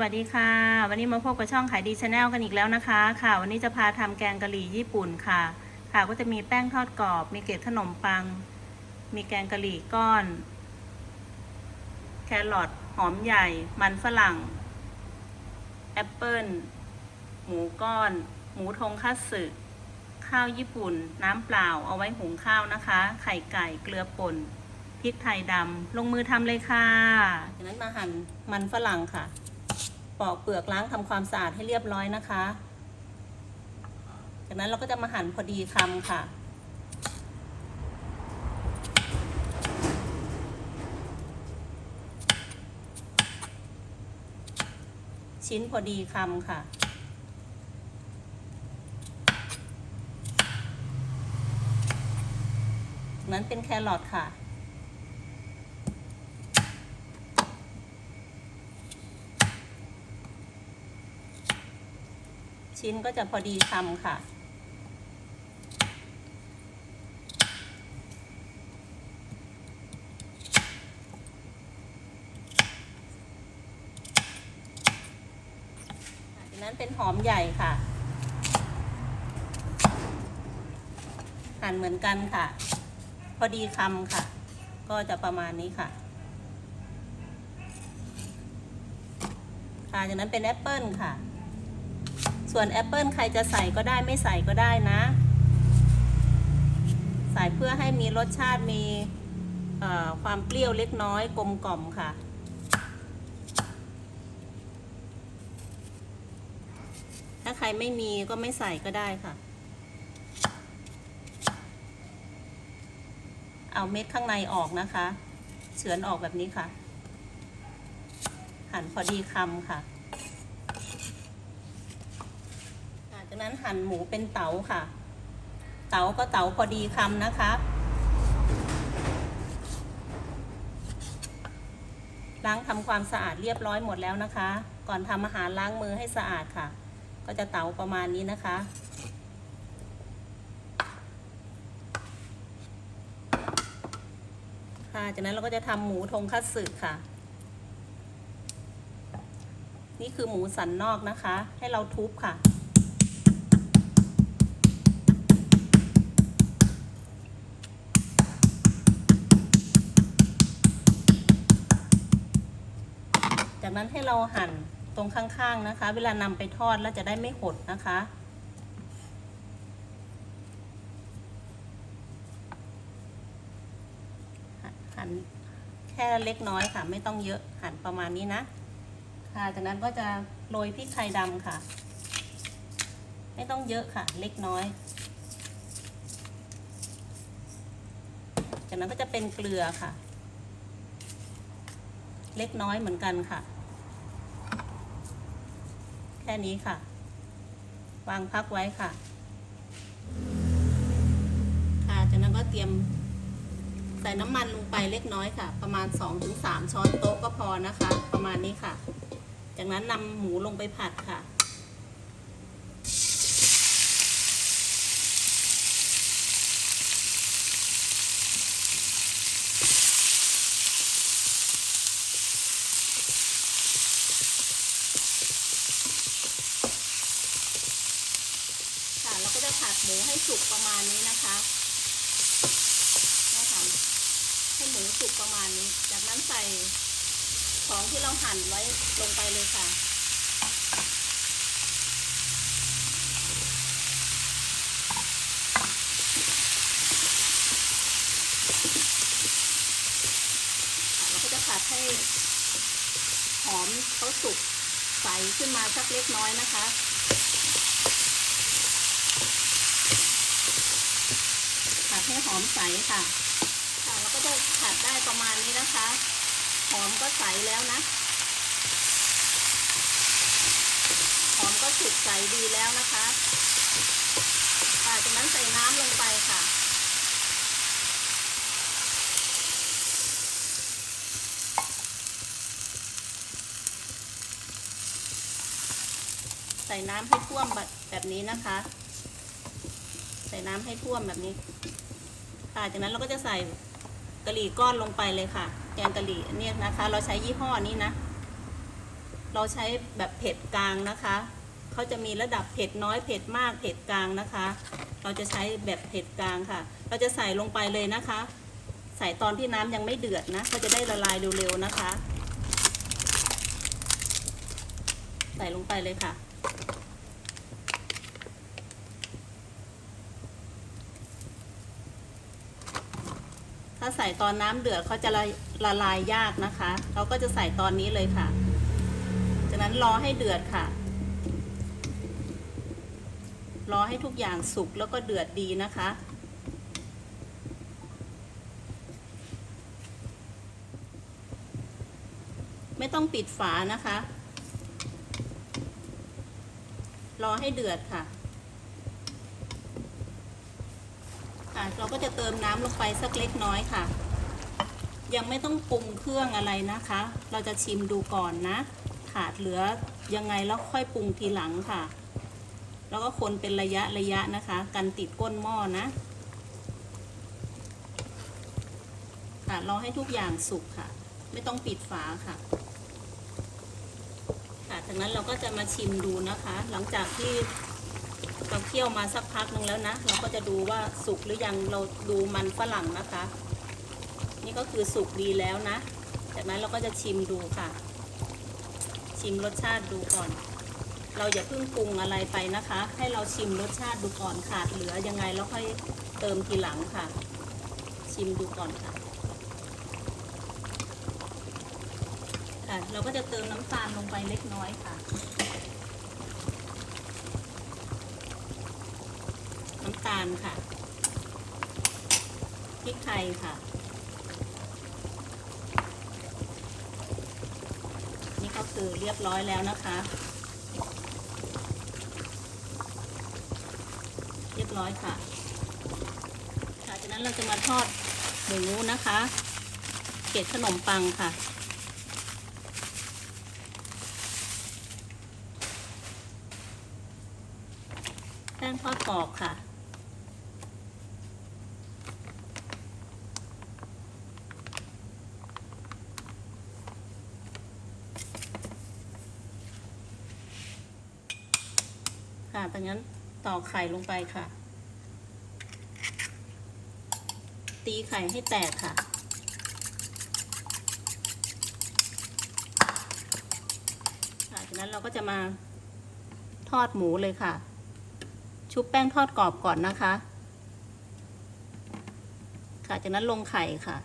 วัสดีค่ะ วันนี้มาพบกับช่องขายดีชาแนลกันอีกแล้วนะคะ ค่ะ วันนี้จะพาทำแกงกะหรี่ญี่ปุ่นค่ะ ค่ะก็จะมีแป้งทอดกรอบ มีเกล็ดขนมปัง มีแกงกะหรี่ก้อน แครอทหอมใหญ่ มันฝรั่ง แอปเปิลหมูก้อน หมูทงคัตสึข้าวญี่ปุ่น น้ำเปล่าเอาไว้หุงข้าวนะคะ ไข่ไก่เกลือป่นพริกไทยดำลงมือทำเลยค่ะจากนั้นมาหั่นมันฝรั่งค่ะ ปอกเปลือกล้างทำความสะอาดให้เรียบร้อยนะคะ จากนั้นเราก็จะมาหั่นพอดีคำค่ะ ชิ้นพอดีคำค่ะนั้นเป็นแครอทค่ะ ชิ้นก็จะพอดีคำค่ะ จากนั้นเป็นหอมใหญ่ค่ะ หั่นเหมือนกันค่ะ พอดีคำค่ะ ก็จะประมาณนี้ค่ะ ค่ะ จากนั้นเป็นแอปเปิลค่ะ ส่วนแอปเปิลใครจะใส่ก็ได้ไม่ใส่ก็ได้นะ ใส่เพื่อให้มีรสชาติมีความเปรี้ยวเล็กน้อยกลมกล่อมค่ะ ถ้าใครไม่มีก็ไม่ใส่ก็ได้ค่ะ เอาเม็ดข้างในออกนะคะ เฉือนออกแบบนี้ค่ะ หั่นพอดีคำค่ะ จาก นั้นหั่นหมูเป็นเต๋าค่ะ เต๋าก็เต๋าพอดีคำนะคะ ล้างทำความสะอาดเรียบร้อยหมดแล้วนะคะ ก่อนทำอาหารล้างมือให้สะอาดค่ะ ก็จะเต๋าประมาณนี้นะคะค่ะจากนั้นเราก็จะทำหมูทงคัตสึค่ะ นี่คือหมูสันนอกนะคะ ให้เราทุบค่ะ นั้นให้เราหั่นตรงข้างๆนะคะ เวลานำไปทอดแล้วจะได้ไม่หดนะคะ หั่นแค่เล็กน้อยค่ะ ไม่ต้องเยอะหั่นประมาณนี้นะ ค่ะจากนั้นก็จะโรยพริกไทยดำค่ะ ไม่ต้องเยอะค่ะ เล็กน้อย จากนั้นก็จะเป็นเกลือค่ะ เล็กน้อยเหมือนกันค่ะ แค่นี้ค่ะ วางพักไว้ค่ะ ค่ะจากนั้นก็เตรียมใส่น้ำมันลงไปเล็กน้อยค่ะ ประมาณ 2-3 ช้อนโต๊ะก็พอนะคะ ประมาณนี้ค่ะ จากนั้นนำหมูลงไปผัดค่ะ ค่ะเราก็จะ ผัดหมูให้สุกประมาณนี้นะคะนะคะให้หมูสุกประมาณนี้ จากนั้นใส่ของที่เราหั่นไว้ลงไปเลยค่ะเราก็จะผัดให้หอมเขาสุกใสขึ้นมาสักเล็กน้อยนะคะ ผัด ให้หอมใสค่ะ ค่ะแล้วก็จะผัดได้ประมาณนี้นะคะ หอมก็ใสแล้วนะ หอมก็สุกใสดีแล้วนะคะค่ะจากนั้นใส่น้ำลงไปค่ะใส่น้ำให้ท่วมแบบแบบนี้นะคะ ใส่น้ำให้ท่วมแบบนี้ ค่ะจากนั้นเราก็จะใส่กะหรี่ก้อนลงไปเลยค่ะ แกงกะหรี่อันนี้นะคะ เราใช้ยี่ห้อนี้นะ เราใช้แบบเผ็ดกลางนะคะเขาจะมีระดับเผ็ดน้อยเผ็ดมากเผ็ดกลางนะคะ เราจะใช้แบบเผ็ดกลางค่ะ เราจะใส่ลงไปเลยนะคะ ใส่ตอนที่น้ำยังไม่เดือดนะก็จะได้ละลายเร็วๆนะคะ ใส่ลงไปเลยค่ะ ถ้าใส่ตอนน้ำเดือดเขาจะละละลายยากนะคะ เราก็จะใส่ตอนนี้เลยค่ะ จากนั้นรอให้เดือดค่ะ รอให้ทุกอย่างสุกแล้วก็เดือดดีนะคะ ไม่ต้องปิดฝานะคะ รอให้เดือดค่ะ ค่ะ เราก็จะเติมน้ำลงไปสักเล็กน้อยค่ะ ยังไม่ต้องปรุงเครื่องอะไรนะคะ เราจะชิมดูก่อนนะ ขาดเหลือยังไงแล้วค่อยปรุงทีหลังค่ะ แล้วก็คนเป็นระยะระยะนะคะ กันติดก้นหม้อนะค่ะรอให้ทุกอย่างสุกค่ะ ไม่ต้องปิดฝาค่ะค่ะจากนั้นเราก็จะมาชิมดูนะคะ หลังจากที่ เราเคี่ยวมาสักพักหนึ่งแล้วนะ เราก็จะดูว่าสุกหรือยังเราดูมันฝรั่งนะคะ นี่ก็คือสุกดีแล้วนะ จากนั้นเราก็จะชิมดูค่ะ ชิมรสชาติดูก่อน เราอย่าเพิ่งปรุงอะไรไปนะคะ ให้เราชิมรสชาติดูก่อนขาดเหลือยังไงแล้วค่อยเติมทีหลังค่ะ ชิมดูก่อนค่ะค่ะ เราก็จะเติมน้ำตาลลงไปเล็กน้อยค่ะ น้ำ ตาลค่ะ พริกไทยค่ะ นี่ก็คือเรียบร้อยแล้วนะคะ เรียบร้อยค่ะ ค่ะจากนั้นเราจะมาทอดหมูนะคะ เกล็ดขนมปังค่ะแป้งทอดกรอบค่ะ ค่ะดังนั้นตอกไข่ลงไปค่ะ ตีไข่ให้แตกค่ะค่ะ จากนั้นเราก็จะมาทอดหมูเลยค่ะ ชุบแป้งทอดกรอบก่อนนะคะ ค่ะจากนั้นลงไข่ค่ะ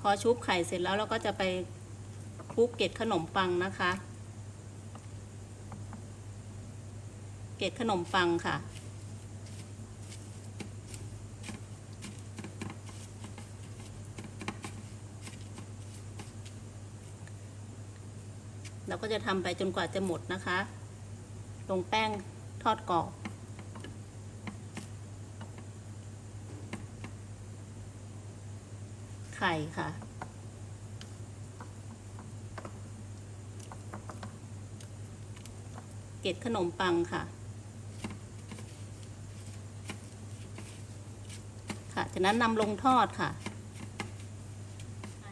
พอชุบไข่เสร็จแล้วเราก็จะไปคลุกเกล็ดขนมปังนะคะ เกล็ดขนมปังค่ะ เราก็จะทำไปจนกว่าจะหมดนะคะ ลงแป้งทอดกรอบไข่ค่ะเกล็ดขนมปังค่ะ ค่ะ จากนั้นนำลงทอดค่ะ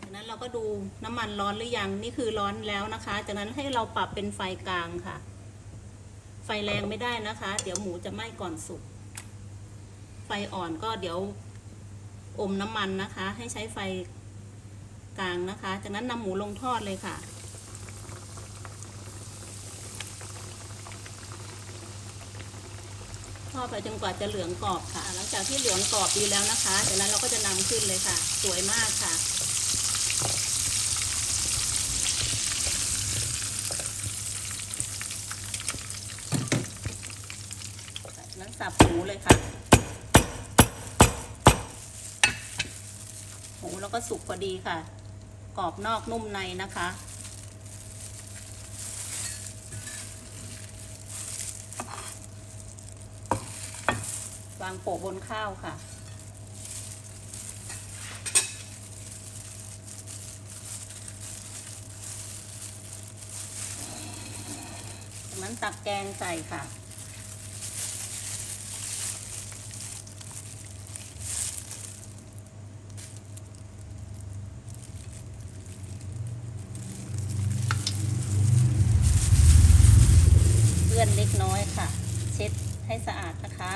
จากนั้นเราก็ดูน้ำมันร้อนหรือยังนี่คือร้อนแล้วนะคะ จากนั้นให้เราปรับเป็นไฟกลางค่ะ ไฟแรงไม่ได้นะคะ เดี๋ยวหมูจะไหม้ก่อนสุกไฟอ่อนก็เดี๋ยวอมน้ำมันนะคะ ให้ใช้ไฟกลางนะคะ จากนั้นนำหมูลงทอดเลยค่ะ ทอดไปจนกว่าจะเหลืองกรอบค่ะ หลังจากที่เหลืองกรอบดีแล้วนะคะจากนั้นเราก็จะนำขึ้นเลยค่ะ สวยมากค่ะ นั้นสับหมูเลยค่ะหมูแล้วก็สุกพอดีค่ะ กรอบนอกนุ่มในนะคะ วางโปะบนข้าวค่ะ จากนั้นตักแกงใส่ค่ะ ล็กน้อยค่ะ เช็ดให้สะอาดนะคะ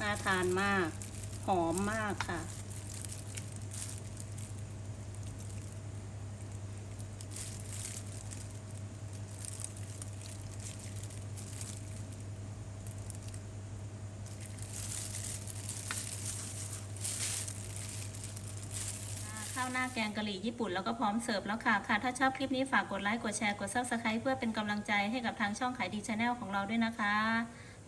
น่าทานมาก หอมมากค่ะ ข้าวหน้าแกงกะหรี่ญี่ปุ่นแล้วก็พร้อมเสิร์ฟแล้วค่ะ ค่ะ ถ้าชอบคลิปนี้ฝากกดไลค์ กดแชร์ กด subscribe เพื่อเป็นกำลังใจให้กับทางช่องขายดีชาแนลของเราด้วยนะคะ